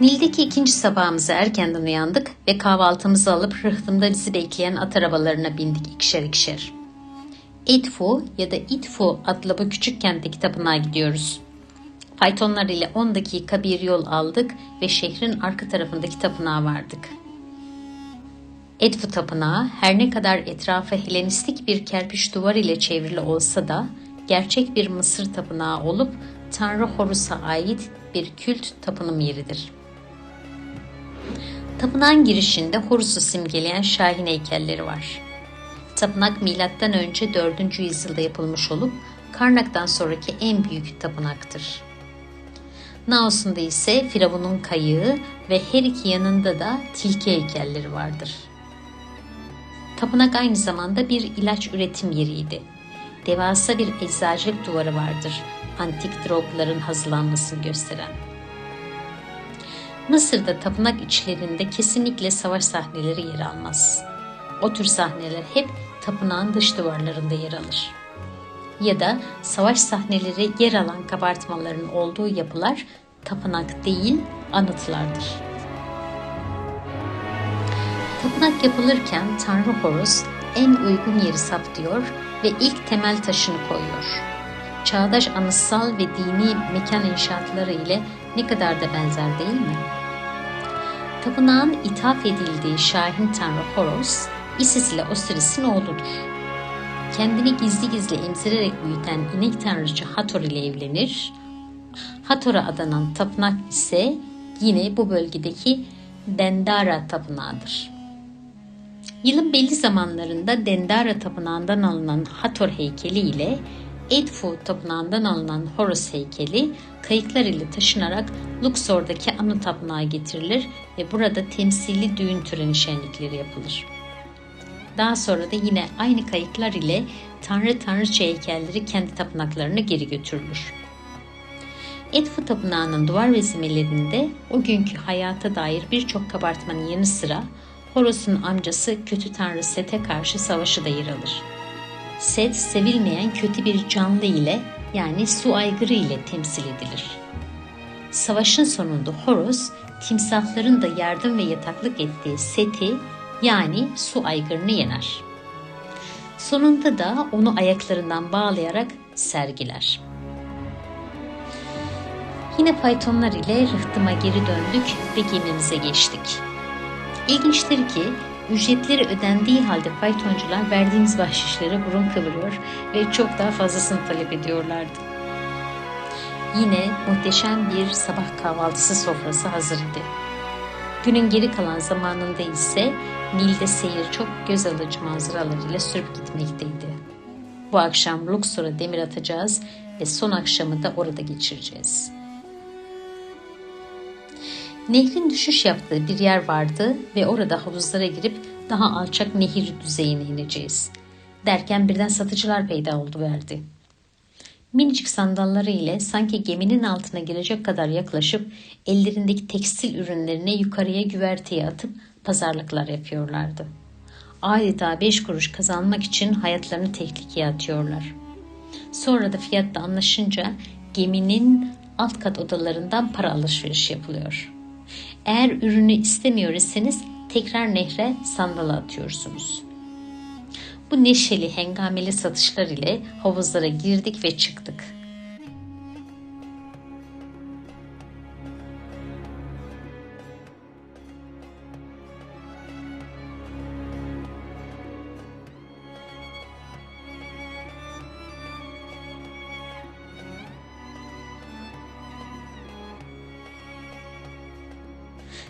Nil'deki ikinci sabahımıza erkenden uyandık ve kahvaltımızı alıp rıhtımda bizi bekleyen at arabalarına bindik ikişer ikişer. Edfu ya da İtfu adlı bu küçük kentteki tapınağa gidiyoruz. Faytonlar ile 10 dakika bir yol aldık ve şehrin arka tarafındaki tapınağa vardık. Edfu tapınağı her ne kadar etrafı Helenistik bir kerpiç duvar ile çevrili olsa da gerçek bir Mısır tapınağı olup Tanrı Horus'a ait bir kült tapınım yeridir. Tapınağın girişinde Horus'u simgeleyen şahin heykelleri var. Tapınak önce 4. yüzyılda yapılmış olup Karnak'tan sonraki en büyük tapınaktır. Naos'unda ise Firavun'un kayığı ve her iki yanında da tilki heykelleri vardır. Tapınak aynı zamanda bir ilaç üretim yeriydi. Devasa bir eczacılık duvarı vardır, antik drogların hazırlanmasını gösteren. Mısır'da tapınak içlerinde kesinlikle savaş sahneleri yer almaz. O tür sahneler hep tapınağın dış duvarlarında yer alır. Ya da savaş sahneleri yer alan kabartmaların olduğu yapılar tapınak değil anıtlardır. Tapınak yapılırken Tanrı Horus en uygun yeri saptıyor ve ilk temel taşını koyuyor. Çağdaş anıtsal ve dini mekan inşaatları ile ne kadar da benzer değil mi? Tapınağın ithaf edildiği Şahin Tanrı Horos, Isis ile Osiris'in oğludur. Kendini gizli gizli emzirerek büyüten inek tanrıcı Hathor ile evlenir. Hathor'a adanan tapınak ise yine bu bölgedeki Dendara tapınağıdır. Yılın belli zamanlarında Dendara tapınağından alınan Hathor heykeli ile Edfu tapınağından alınan Horus heykeli kayıklar ile taşınarak Luxor'daki ana tapınağa getirilir ve burada temsili düğün töreni şenlikleri yapılır. Daha sonra da yine aynı kayıklar ile tanrı tanrıça heykelleri kendi tapınaklarına geri götürülür. Edfu Tapınağı'nın duvar resimlerinde o günkü hayata dair birçok kabartmanın yanı sıra Horus'un amcası kötü tanrı Set'e karşı savaşı da yer alır. Set sevilmeyen kötü bir canlı ile yani su aygırı ile temsil edilir. Savaşın sonunda Horus, timsahların da yardım ve yataklık ettiği Set'i yani su aygırını yener. Sonunda da onu ayaklarından bağlayarak sergiler. Yine faytonlar ile rıhtıma geri döndük ve gemimize geçtik. İlginçtir ki ücretleri ödendiği halde faytoncular verdiğimiz bahşişlere burun kıvırıyor ve çok daha fazlasını talep ediyorlardı. Yine muhteşem bir sabah kahvaltısı sofrası hazır idi. Günün geri kalan zamanında ise Nil'de seyir çok göz alıcı manzaralarıyla sürüp gitmekteydi. Bu akşam Luxor'a demir atacağız ve son akşamı da orada geçireceğiz. Nehrin düşüş yaptığı bir yer vardı ve orada havuzlara girip daha alçak nehir düzeyine ineceğiz. Derken birden satıcılar peyda oldu verdi. Minicik sandalları ile sanki geminin altına girecek kadar yaklaşıp ellerindeki tekstil ürünlerini yukarıya güverteye atıp pazarlıklar yapıyorlardı. Adeta beş kuruş kazanmak için hayatlarını tehlikeye atıyorlar. Sonra da fiyatta anlaşınca geminin alt kat odalarından para alışveriş yapılıyor. Eğer ürünü istemiyor iseniz tekrar nehre sandala atıyorsunuz. Bu neşeli hengameli satışlar ile havuzlara girdik ve çıktık.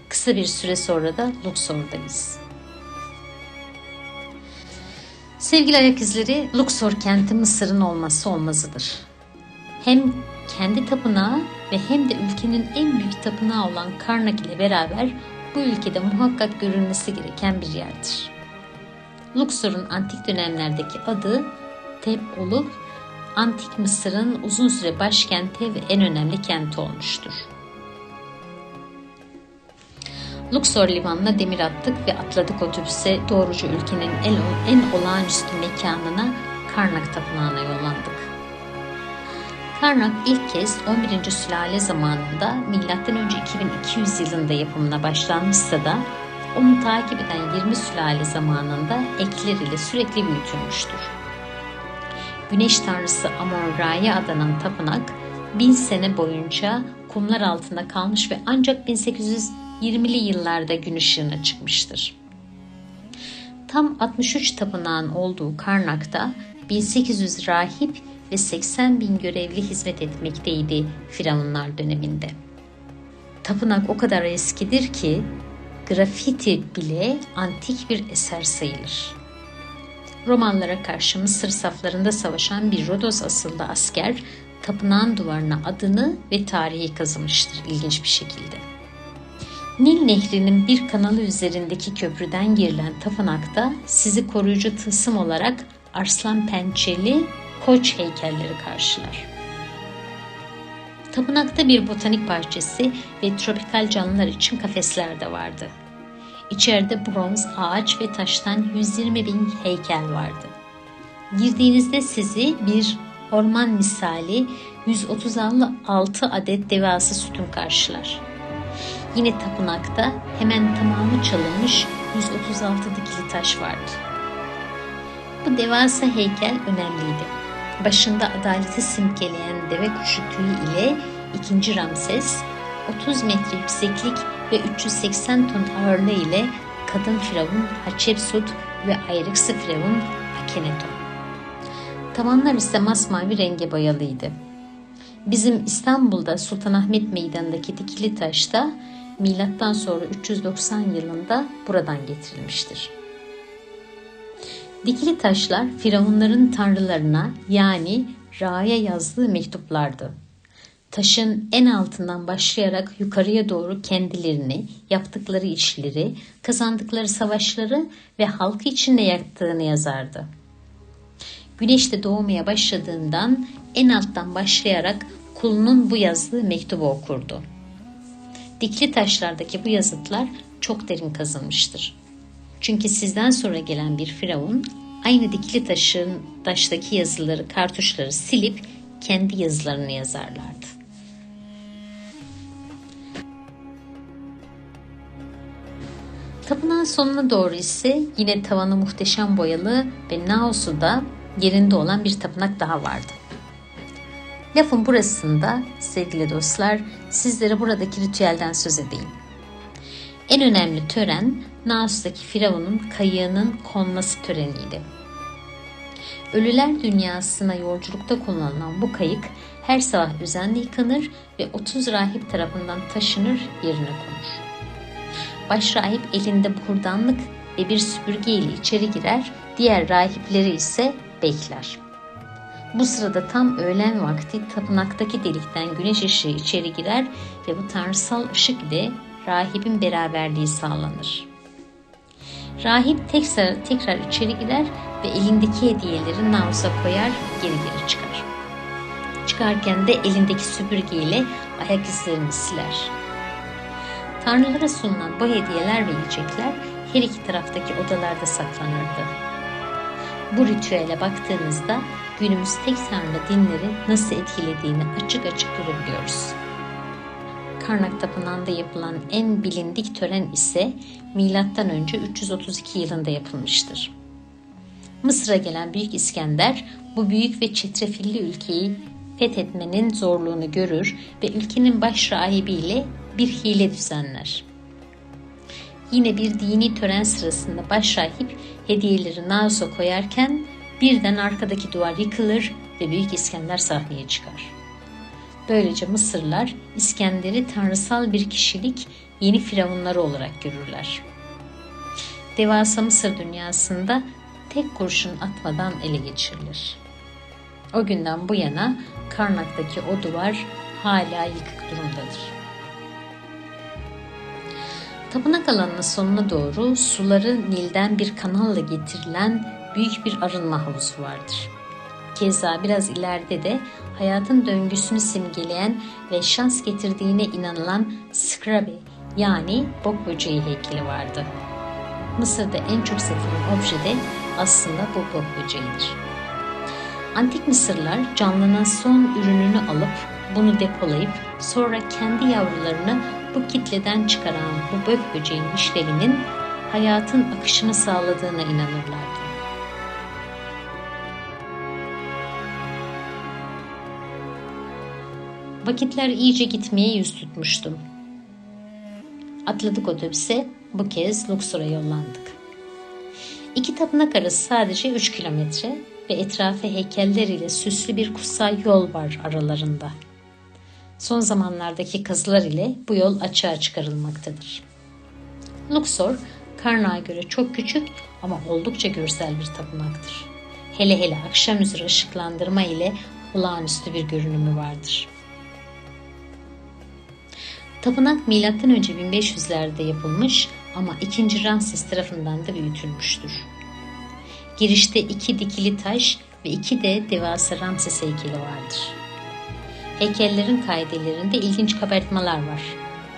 Kısa bir süre sonra da Luxor'dayız. Sevgili ayak izleri, Luxor kenti Mısır'ın olmazsa olmazıdır. Hem kendi tapınağı ve hem de ülkenin en büyük tapınağı olan Karnak ile beraber bu ülkede muhakkak görülmesi gereken bir yerdir. Luxor'un antik dönemlerdeki adı Tep olup antik Mısır'ın uzun süre başkenti ve en önemli kenti olmuştur. Luxor limanına demir attık ve atladık otobüse doğruca ülkenin en, en olağanüstü mekanına Karnak Tapınağı'na yollandık. Karnak ilk kez 11. sülale zamanında M.Ö. 2200 yılında yapımına başlanmışsa da onu takip eden 20 sülale zamanında ekler ile sürekli büyütülmüştür. Güneş tanrısı Amon-Ra'ya adanan tapınak bin sene boyunca kumlar altında kalmış ve ancak 1820'li yıllarda gün ışığına çıkmıştır. Tam 63 tapınağın olduğu Karnak'ta 1800 rahip ve 80 bin görevli hizmet etmekteydi Firavunlar döneminde. Tapınak o kadar eskidir ki grafiti bile antik bir eser sayılır. Romanlara karşı Mısır saflarında savaşan bir Rodos asıllı asker tapınağın duvarına adını ve tarihi kazımıştır ilginç bir şekilde. Nil Nehri'nin bir kanalı üzerindeki köprüden girilen tapınakta sizi koruyucu tılsım olarak arslan pençeli koç heykelleri karşılar. Tapınakta bir botanik bahçesi ve tropikal canlılar için kafesler de vardı. İçeride bronz, ağaç ve taştan 120 bin heykel vardı. Girdiğinizde sizi bir orman misali 136 adet devası sütun karşılar. Yine tapınakta hemen tamamı çalınmış 136 dikili taş vardı. Bu devasa heykel önemliydi. Başında adaleti simgeleyen deve kuşu tüyü ile 2. Ramses, 30 metre yükseklik ve 380 ton ağırlığı ile kadın firavun Hatshepsut ve ayrıksı firavun Akhenaton. Tavanlar ise masmavi renge boyalıydı. Bizim İstanbul'da Sultanahmet Meydanı'ndaki dikili taş da milattan sonra 390 yılında buradan getirilmiştir. Dikili taşlar firavunların tanrılarına yani Ra'ya yazdığı mektuplardı. Taşın en altından başlayarak yukarıya doğru kendilerini, yaptıkları işleri, kazandıkları savaşları ve halkı içinde yaktığını yazardı. Güneş de doğmaya başladığından en alttan başlayarak kulunun bu yazdığı mektubu okurdu. Dikli taşlardaki bu yazıtlar çok derin kazınmıştır. Çünkü sizden sonra gelen bir firavun aynı dikili taşın taştaki yazıları, kartuşları silip kendi yazılarını yazarlardı. Tapınağın sonuna doğru ise yine tavanı muhteşem boyalı ve Naos'u da yerinde olan bir tapınak daha vardı. Lafın burasında sevgili dostlar sizlere buradaki ritüelden söz edeyim. En önemli tören Naos'taki Firavun'un kayığının konması töreniydi. Ölüler dünyasına yolculukta kullanılan bu kayık her sabah özenle yıkanır ve 30 rahip tarafından taşınır yerine konur. Baş rahip elinde buhurdanlık ve bir süpürge ile içeri girer, diğer rahipleri ise bekler. Bu sırada tam öğlen vakti tapınaktaki delikten güneş ışığı içeri girer ve bu tanrısal ışık ile rahibin beraberliği sağlanır. Rahip tekrar, tekrar içeri girer ve elindeki hediyeleri navuza koyar, geri geri çıkar. Çıkarken de elindeki süpürgeyle ayak izlerini siler. Tanrılara sunulan bu hediyeler ve yiyecekler her iki taraftaki odalarda saklanırdı. Bu ritüele baktığımızda günümüz tek tanrı dinleri nasıl etkilediğini açık açık görebiliyoruz. Karnak Tapınağı'nda yapılan en bilindik tören ise M.Ö. 332 yılında yapılmıştır. Mısır'a gelen Büyük İskender bu büyük ve çetrefilli ülkeyi fethetmenin zorluğunu görür ve ülkenin baş rahibiyle bir hile düzenler. Yine bir dini tören sırasında baş rahip hediyeleri Naus'a koyarken birden arkadaki duvar yıkılır ve Büyük İskender sahneye çıkar. Böylece Mısırlar İskender'i tanrısal bir kişilik yeni firavunları olarak görürler. Devasa Mısır dünyasında tek kurşun atmadan ele geçirilir. O günden bu yana Karnak'taki o duvar hala yıkık durumdadır. Tapınak alanının sonuna doğru suları Nil'den bir kanalla getirilen büyük bir arınma havuzu vardır. Keza biraz ileride de hayatın döngüsünü simgeleyen ve şans getirdiğine inanılan Scraby yani bok böceği heykeli vardı. Mısır'da en çok satılan obje de aslında bu bok böceğidir. Antik Mısırlar canlının son ürününü alıp bunu depolayıp sonra kendi yavrularını bu kitleden çıkaran bu bök böceğin işlevinin hayatın akışını sağladığına inanırlardı. Vakitler iyice gitmeye yüz tutmuştu. Atladık otobüse, bu kez Luxor'a yollandık. İki tapınak arası sadece 3 kilometre ve etrafı heykeller ile süslü bir kutsal yol var aralarında. Son zamanlardaki kazılar ile bu yol açığa çıkarılmaktadır. Luxor, Karnak'a göre çok küçük ama oldukça görsel bir tapınaktır. Hele hele akşamüzü ışıklandırma ile olağanüstü bir görünümü vardır. Tapınak M.Ö. 1500'lerde yapılmış ama 2. Ramses tarafından da büyütülmüştür. Girişte iki dikili taş ve iki de devasa Ramses heykeli vardır. Heykellerin kaidelerinde ilginç kabartmalar var.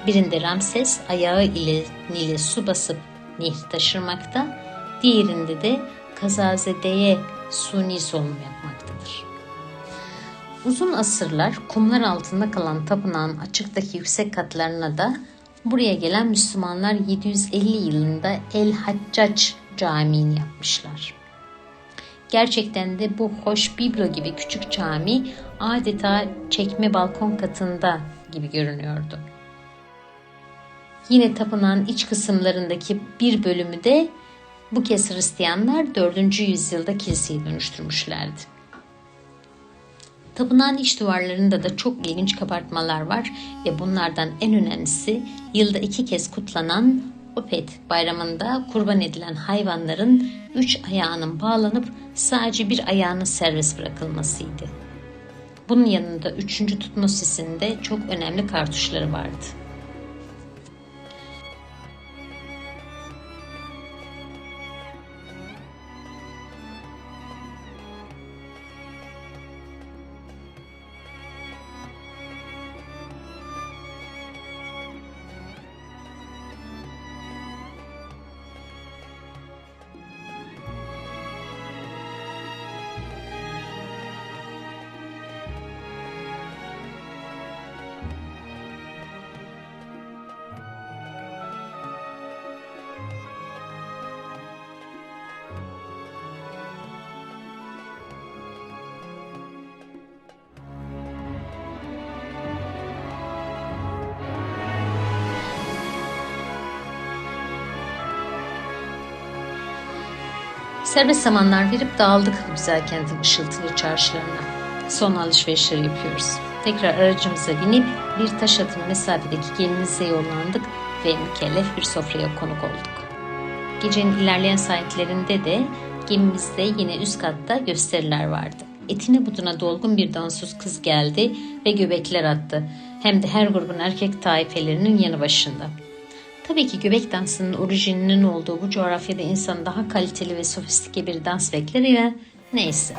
Birinde Ramses ayağı ile Nil'e su basıp nehri taşırmakta, diğerinde de Kazazedeye suni solunum yapmaktadır. Uzun asırlar kumlar altında kalan tapınağın açıktaki yüksek katlarına da buraya gelen Müslümanlar 750 yılında El Haccac Camii'ni yapmışlar. Gerçekten de bu hoş biblo gibi küçük cami adeta çekme balkon katında gibi görünüyordu. Yine tapınağın iç kısımlarındaki bir bölümü de bu kez Hristiyanlar 4. yüzyılda kiliseye dönüştürmüşlerdi. Tapınağın iç duvarlarında da çok ilginç kabartmalar var ve bunlardan en önemlisi yılda iki kez kutlanan Opet bayramında kurban edilen hayvanların üç ayağının bağlanıp sadece bir ayağının serbest bırakılmasıydı. Bunun yanında üçüncü tutmosisinde çok önemli kartuşları vardı. Serbest zamanlar verip dağıldık güzel kentin ışıltılı çarşılarına. Son alışverişleri yapıyoruz. Tekrar aracımıza binip bir taş atım mesafedeki gemimize yollandık ve mükellef bir sofraya konuk olduk. Gecenin ilerleyen saatlerinde de gemimizde yine üst katta gösteriler vardı. Etine buduna dolgun bir dansöz kız geldi ve göbekler attı. Hem de her grubun erkek taifelerinin yanı başında. Tabii ki göbek dansının orijininin olduğu bu coğrafyada insan daha kaliteli ve sofistike bir dans bekler ya neyse.